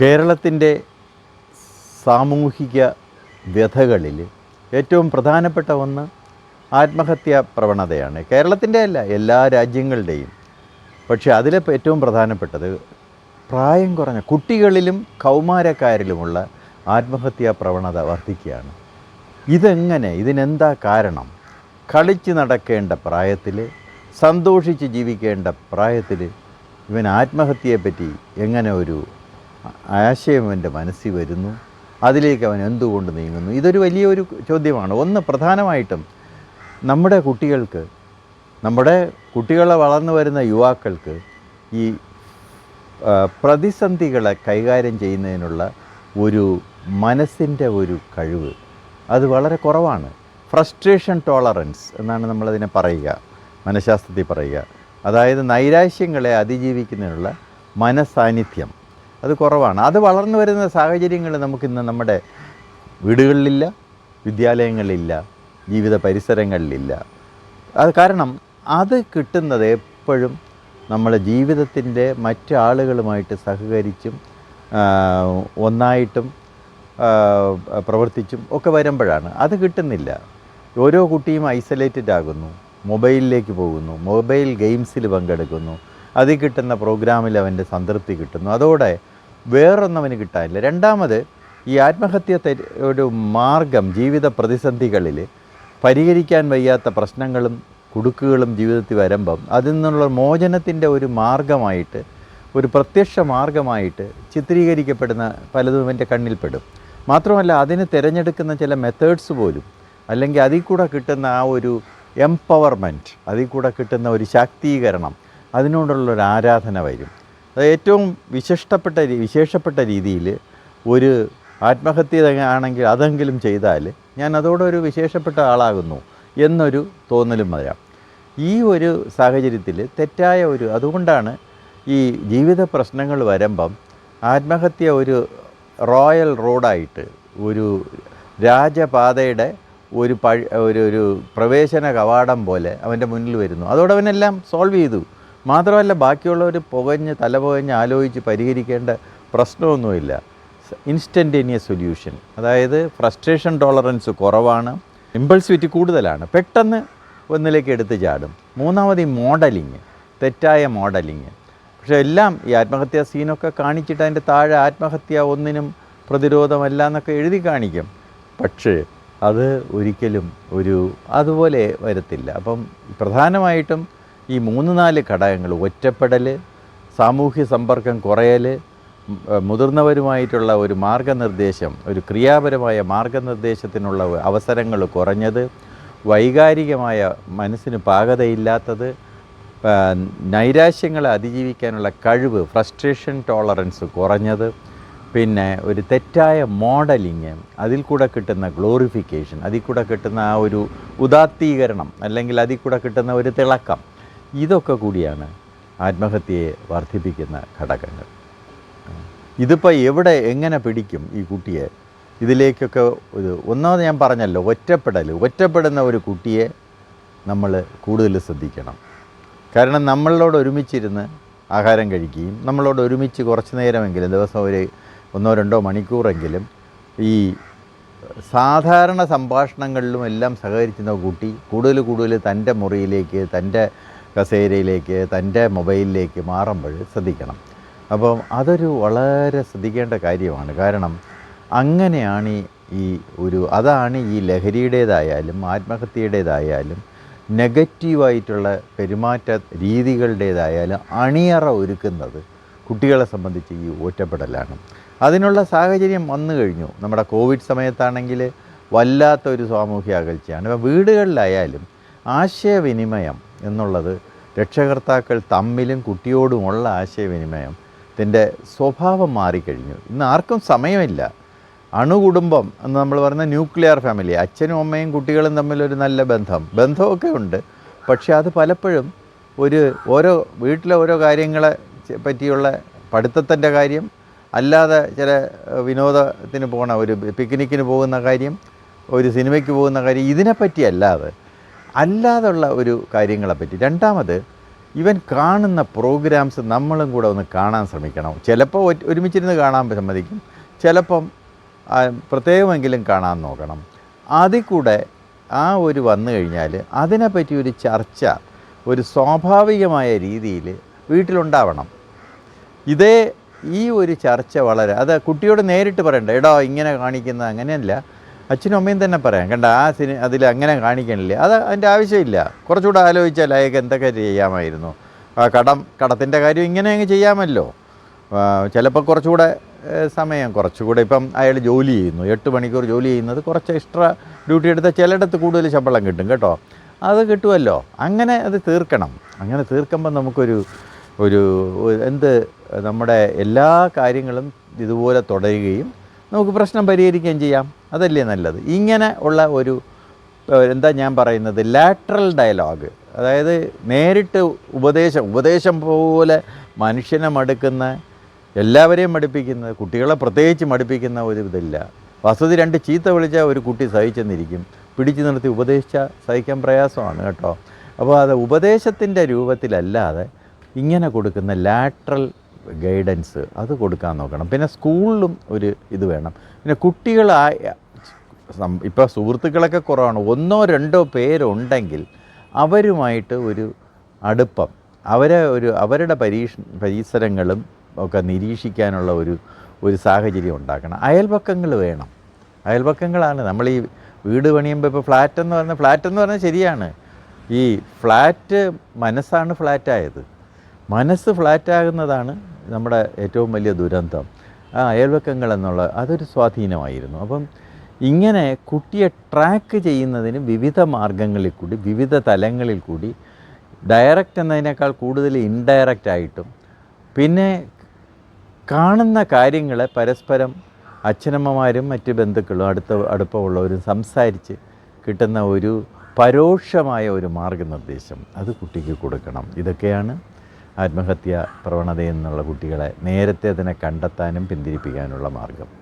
കേരളത്തിന്റെ സാമൂഹിക വ്യഥകളിൽ ഏറ്റവും പ്രധാനപ്പെട്ട ഒന്ന് ആത്മഹത്യാ പ്രവണതയാണ്. കേരളത്തിന്റെ അല്ല എല്ലാ രാജ്യങ്ങളുടെയും. പക്ഷേ അതിലെ ഏറ്റവും പ്രധാനപ്പെട്ടത് പ്രായം കുറഞ്ഞ കുട്ടികളിലും കൗമാരക്കാരിലുമുള്ള ആത്മഹത്യാ പ്രവണത വർദ്ധിക്കുകയാണ്. ഇതെങ്ങനെ ഇതിനെന്താ കാരണം? കളിച്ച് നടക്കേണ്ട പ്രായത്തിൽ സന്തോഷിച്ച് ജീവിക്കേണ്ട പ്രായത്തിൽ ഇവൻ ആത്മഹത്യയെപ്പറ്റി എങ്ങനെ ഒരു ആശയം എന്റെ മനസ്സിൽ വരുന്നു. അതിലേക്ക് അവൻ എന്തുകൊണ്ട് നീങ്ങുന്നു? ഇതൊരു വലിയൊരു ചോദ്യമാണ്. ഒന്ന് പ്രധാനമായിട്ടും നമ്മുടെ കുട്ടികൾക്ക് നമ്മുടെ കുട്ടികളെ വളർന്നു വരുന്ന യുവാക്കൾക്ക് ഈ പ്രതിസന്ധികളെ കൈകാര്യം ചെയ്യുന്നതിനുള്ള ഒരു മനസ്സിന്റെ ഒരു കഴിവ് അത് വളരെ കുറവാണ്. ഫ്രസ്ട്രേഷൻ ടോളറൻസ് എന്നാണ് നമ്മളതിനെ പറയുക മനഃശാസ്ത്രത്തിൽ പറയുക. അതായത് നൈരാശ്യങ്ങളെ അതിജീവിക്കുന്നതിനുള്ള മനസാന്നിധ്യം. അത് കുറവാണ്. അത് വളർന്നു വരുന്ന സാഹചര്യങ്ങൾ നമുക്കിന്ന് നമ്മുടെ വീടുകളിലില്ല വിദ്യാലയങ്ങളിലില്ല ജീവിത പരിസരങ്ങളിലില്ല. അത് കാരണം അത് കിട്ടുന്നത് എപ്പോഴും നമ്മളെ ജീവിതത്തിന്റെ മറ്റ് ആളുകളുമായിട്ട് സഹകരിച്ചും ഒന്നായിട്ടും പ്രവർത്തിച്ചും ഒക്കെ വരുമ്പോഴാണ്. അത് കിട്ടുന്നില്ല. ഓരോ കുട്ടിയും ഐസൊലേറ്റഡ് ആകുന്നു. മൊബൈലിലേക്ക് പോകുന്നു. മൊബൈൽ ഗെയിംസിൽ പങ്കെടുക്കുന്നു. അതിൽ കിട്ടുന്ന പ്രോഗ്രാമിൽ അവന്റെ സംതൃപ്തി കിട്ടുന്നു. അതോടെ വേറൊന്നും അവന് കിട്ടാനില്ല. രണ്ടാമത് ഈ ആത്മഹത്യ ഒരു മാർഗം ജീവിത പ്രതിസന്ധികളിൽ പരിഹരിക്കാൻ വയ്യാത്ത പ്രശ്നങ്ങളും കുടുക്കുകളും ജീവിതത്തിൽ വരുമ്പം അതിൽ നിന്നുള്ള മോചനത്തിന്റെ ഒരു മാർഗമായിട്ട് ഒരു പ്രത്യക്ഷ മാർഗമായിട്ട് ചിത്രീകരിക്കപ്പെടുന്ന പലതും എന്റെ കണ്ണിൽപ്പെടും മാത്രമല്ല അതിന് തിരഞ്ഞെടുക്കുന്ന ചില മെത്തേഡ്സ് പോലും അല്ലെങ്കിൽ അതിൽ കൂടെ കിട്ടുന്ന ആ ഒരു എംപവർമെന്റ് അതിൽ കൂടെ കിട്ടുന്ന ഒരു ശാക്തീകരണം അതിനോടുള്ള ഒരു ആരാധന വരും. അത് ഏറ്റവും വിശിഷ്ടപ്പെട്ട വിശേഷപ്പെട്ട രീതിയിൽ ഒരു ആത്മഹത്യ ആണെങ്കിൽ അതെങ്കിലും ചെയ്താൽ ഞാൻ അതോടൊരു വിശേഷപ്പെട്ട ആളാകുന്നു എന്നൊരു തോന്നലും വരാം. ഈ ഒരു സാഹചര്യത്തിൽ തെറ്റായ ഒരു അതുകൊണ്ടാണ് ഈ ജീവിത പ്രശ്നങ്ങൾ വരുമ്പം ആത്മഹത്യ ഒരു റോയൽ റോഡായിട്ട് ഒരു രാജപാതയുടെ ഒരു പഴ ഒരു ഒരു പ്രവേശന കവാടം പോലെ അവന്റെ മുന്നിൽ വരുന്നു. അതോടെ അവനെല്ലാം സോൾവ് ചെയ്തു. മാത്രമല്ല ബാക്കിയുള്ളവർ പുകഞ്ഞ് തല പുകഞ്ഞ് ആലോചിച്ച് പരിഹരിക്കേണ്ട പ്രശ്നമൊന്നുമില്ല. Instantaneous solution. അതായത് ഫ്രസ്ട്രേഷൻ ടോളറൻസ് കുറവാണ് ഇമ്പൾസിവിറ്റി കൂടുതലാണ്. പെട്ടെന്ന് ഒന്നിലേക്ക് എടുത്ത് ചാടും. മൂന്നാമത് ഈ മോഡലിങ് തെറ്റായ മോഡലിങ്. പക്ഷേ എല്ലാം ഈ ആത്മഹത്യാ സീനൊക്കെ കാണിച്ചിട്ട് അതിന്റെ താഴെ ആത്മഹത്യ ഒന്നിനും പ്രതിരോധമല്ല എന്നൊക്കെ എഴുതി കാണിക്കും. പക്ഷേ അത് ഒരിക്കലും ഒരു അതുപോലെ വരത്തില്ല. അപ്പം പ്രധാനമായിട്ടും ഈ മൂന്ന് നാല് ഘടകങ്ങൾ ഒറ്റപ്പെടൽ സാമൂഹ്യ സമ്പർക്കം കുറയൽ മുതിർന്നവരുമായിട്ടുള്ള ഒരു മാർഗനിർദ്ദേശം ഒരു ക്രിയാപരമായ മാർഗനിർദ്ദേശത്തിനുള്ള അവസരങ്ങൾ കുറഞ്ഞത് വൈകാരികമായ മനസ്സിന് പാകതയില്ലാത്തത് നൈരാശ്യങ്ങളെ അതിജീവിക്കാനുള്ള കഴിവ് ഫ്രസ്ട്രേഷൻ ടോളറൻസ് കുറഞ്ഞത് പിന്നെ ഒരു തെറ്റായ മോഡലിങ് അതിൽ കൂടെ കിട്ടുന്ന ഗ്ലോറിഫിക്കേഷൻ അതിൽ കൂടെ കിട്ടുന്ന ആ ഒരു ഉദാത്തീകരണം അല്ലെങ്കിൽ അതിൽ കൂടെ കിട്ടുന്ന ഒരു തിളക്കം ഇതൊക്കെ കൂടിയാണ് ആത്മഹത്യയെ വർദ്ധിപ്പിക്കുന്ന ഘടകങ്ങൾ. ഇതിപ്പോൾ എവിടെ എങ്ങനെ പിടിക്കും ഈ കുട്ടിയെ? ഇതിലേക്കൊക്കെ ഒരു ഒന്നാമത് ഞാൻ പറഞ്ഞല്ലോ ഒറ്റപ്പെടൽ ഒറ്റപ്പെടുന്ന ഒരു കുട്ടിയെ നമ്മൾ കൂടുതൽ ശ്രദ്ധിക്കണം. കാരണം നമ്മളോട് ഒരുമിച്ചിരുന്ന് ആഹാരം കഴിക്കുകയും നമ്മളോട് ഒരുമിച്ച് കുറച്ച് നേരമെങ്കിലും ദിവസം ഒരു ഒന്നോ രണ്ടോ മണിക്കൂറെങ്കിലും ഈ സാധാരണ സംഭാഷണങ്ങളിലും എല്ലാം സഹകരിക്കുന്ന കുട്ടി കൂടുതൽ കൂടുതൽ തന്റെ മുറിയിലേക്ക് തന്റെ കസേരയിലേക്ക് തന്റെ മൊബൈലിലേക്ക് മാറുമ്പോൾ ശ്രദ്ധിക്കണം. അപ്പം അതൊരു വളരെ ശ്രദ്ധിക്കേണ്ട കാര്യമാണ്. കാരണം അങ്ങനെയാണ് ഈ- ഒരു അതാണ് ഈ ലഹരിയുടേതായാലും ആത്മഹത്യയുടേതായാലും നെഗറ്റീവായിട്ടുള്ള പെരുമാറ്റ രീതികളുടേതായാലും അണിയറ ഒരുക്കുന്നത് കുട്ടികളെ സംബന്ധിച്ച് ഈ ഒറ്റപ്പെടലാണ്. അതിനുള്ള സാഹചര്യം വന്നു കഴിഞ്ഞു. നമ്മുടെ കോവിഡ് സമയത്താണെങ്കിൽ വല്ലാത്തൊരു സാമൂഹ്യ അകൽച്ചയാണ്. വീടുകളിലായാലും ആശയവിനിമയം എന്നുള്ളത് രക്ഷകർത്താക്കൾ തമ്മിലും കുട്ടിയോടുമുള്ള ആശയവിനിമയം ഇതിന്റെ സ്വഭാവം മാറിക്കഴിഞ്ഞു. ഇന്ന് ആർക്കും സമയമില്ല. അണുകുടുംബം എന്ന് നമ്മൾ പറയുന്ന ന്യൂക്ലിയർ ഫാമിലി അച്ഛനും അമ്മയും കുട്ടികളും തമ്മിലൊരു നല്ല ബന്ധം. ബന്ധമൊക്കെ ഉണ്ട്. പക്ഷേ അത് പലപ്പോഴും ഒരു ഓരോ വീട്ടിലെ ഓരോ കാര്യങ്ങളെ പറ്റിയുള്ള പഠിത്തത്തിന്റെ കാര്യം അല്ലാതെ ചില വിനോദത്തിന് പോകണ ഒരു പിക്നിക്കിന് പോകുന്ന കാര്യം ഒരു സിനിമയ്ക്ക് പോകുന്ന കാര്യം ഇതിനെപ്പറ്റി അല്ലാതെ അല്ലാതുള്ള ഒരു കാര്യങ്ങളെപ്പറ്റി രണ്ടാമത് ഇവൻ കാണുന്ന പ്രോഗ്രാംസ് നമ്മളും കൂടെ ഒന്ന് കാണാൻ ശ്രമിക്കണം. ചിലപ്പോൾ ഒരുമിച്ചിരുന്ന് കാണാൻ സമ്മതിക്കും. ചിലപ്പം പ്രത്യേകമെങ്കിലും കാണാൻ നോക്കണം. അതിൽ കൂടെ ആ ഒരു വന്നു കഴിഞ്ഞാൽ അതിനെപ്പറ്റി ഒരു ചർച്ച ഒരു സ്വാഭാവികമായ രീതിയിൽ വീട്ടിലുണ്ടാവണം. ഇതേ ഈ ഒരു ചർച്ച വളരെ അത് കുട്ടിയോട് നേരിട്ട് പറയണ്ട എടോ ഇങ്ങനെ കാണിക്കുന്നത് അങ്ങനെയല്ല. അച്ഛനും അമ്മയും തന്നെ പറയാം. കണ്ട ആ സിനി അതിൽ അങ്ങനെ കാണിക്കണില്ല. അത് അതിന്റെ ആവശ്യമില്ല. കുറച്ചുകൂടെ ആലോചിച്ചാൽ അയാൾക്ക് എന്തൊക്കെ ചെയ്യാമായിരുന്നു. ആ കടം കടത്തിന്റെ കാര്യം ഇങ്ങനെ അങ്ങ് ചെയ്യാമല്ലോ. ചിലപ്പോൾ കുറച്ചുകൂടെ സമയം കുറച്ചുകൂടെ ഇപ്പം അയാൾ ജോലി ചെയ്യുന്നു. എട്ട് മണിക്കൂർ ജോലി ചെയ്യുന്നത് കുറച്ച് എക്സ്ട്രാ ഡ്യൂട്ടി എടുത്താൽ ചിലയിടത്ത് കൂടുതൽ ശമ്പളം കിട്ടും കേട്ടോ. അത് കിട്ടുമല്ലോ അങ്ങനെ അത് തീർക്കണം. അങ്ങനെ തീർക്കുമ്പോൾ നമുക്കൊരു ഒരു എന്ത് നമ്മുടെ എല്ലാ കാര്യങ്ങളും ഇതുപോലെ തുടരുകയും നമുക്ക് പ്രശ്നം പരിഹരിക്കുകയും ചെയ്യാം. അതല്ലേ നല്ലത്? ഇങ്ങനെ ഉള്ള ഒരു എന്താ ഞാൻ പറയുന്നത് ലാറ്ററൽ ഡയലോഗ് അതായത് നേരിട്ട് ഉപദേശം ഉപദേശം പോലെ മനുഷ്യനെ മടുക്കുന്ന എല്ലാവരെയും മടുപ്പിക്കുന്ന കുട്ടികളെ പ്രത്യേകിച്ച് മടുപ്പിക്കുന്ന ഒരു ഇതില്ല. വസതി രണ്ട് ചീത്ത വിളിച്ചാൽ ഒരു കുട്ടി സഹിച്ചെന്നിരിക്കും. പിടിച്ചു നിർത്തി ഉപദേശിച്ചാൽ സഹിക്കാൻ പ്രയാസമാണ് കേട്ടോ. അപ്പോൾ അത് ഉപദേശത്തിന്റെ രൂപത്തിലല്ലാതെ ഇങ്ങനെ കൊടുക്കുന്ന ലാറ്ററൽ ഗൈഡൻസ് അത് കൊടുക്കാൻ നോക്കണം. പിന്നെ സ്കൂളിലും ഒരു ഇത് വേണം. പിന്നെ കുട്ടികളായ ഇപ്പോൾ സുഹൃത്തുക്കളൊക്കെ കുറവാണ്. ഒന്നോ രണ്ടോ പേരുണ്ടെങ്കിൽ അവരുമായിട്ട് ഒരു അടുപ്പം അവരെ ഒരു അവരുടെ പരീക്ഷ പരിസരങ്ങളും ഒക്കെ നിരീക്ഷിക്കാനുള്ള ഒരു ഒരു സാഹചര്യം ഉണ്ടാക്കണം. അയൽപക്കങ്ങൾ വേണം. അയൽപക്കങ്ങളാണ്. നമ്മൾ ഈ വീട് പണിയുമ്പോൾ ഇപ്പോൾ ഫ്ലാറ്റ് എന്ന് പറഞ്ഞാൽ ഫ്ലാറ്റ് എന്ന് പറഞ്ഞാൽ ശരിയാണ്. ഈ ഫ്ലാറ്റ് മനസ്സാണ് ഫ്ലാറ്റായത് മനസ്സ് ഫ്ലാറ്റാകുന്നതാണ് നമ്മുടെ ഏറ്റവും വലിയ ദുരന്തം ആ അയൽവക്കങ്ങൾ എന്നുള്ളത് അതൊരു സ്വാധീനമായിരുന്നു. അപ്പം ഇങ്ങനെ കുട്ടിയെ ട്രാക്ക് ചെയ്യുന്നതിന് വിവിധ മാർഗങ്ങളിൽ കൂടി വിവിധ തലങ്ങളിൽ കൂടി ഡയറക്റ്റ് എന്നതിനേക്കാൾ കൂടുതൽ ഇൻഡയറക്റ്റ് ആയിട്ടും പിന്നെ കാണുന്ന കാര്യങ്ങളെ പരസ്പരം അച്ഛനമ്മമാരും മറ്റ് ബന്ധുക്കളും അടുത്ത അടുപ്പമുള്ളവരും സംസാരിച്ച് കിട്ടുന്ന ഒരു പരോക്ഷമായ ഒരു മാർഗനിർദ്ദേശം അത് കുട്ടിക്ക് കൊടുക്കണം. ഇതൊക്കെയാണ് ആത്മഹത്യ പ്രവണതയിൽ നിന്നുള്ള കുട്ടികളെ നേരത്തെ തന്നെ കണ്ടെത്താനും പിന്തിരിപ്പിക്കാനുള്ള മാർഗം.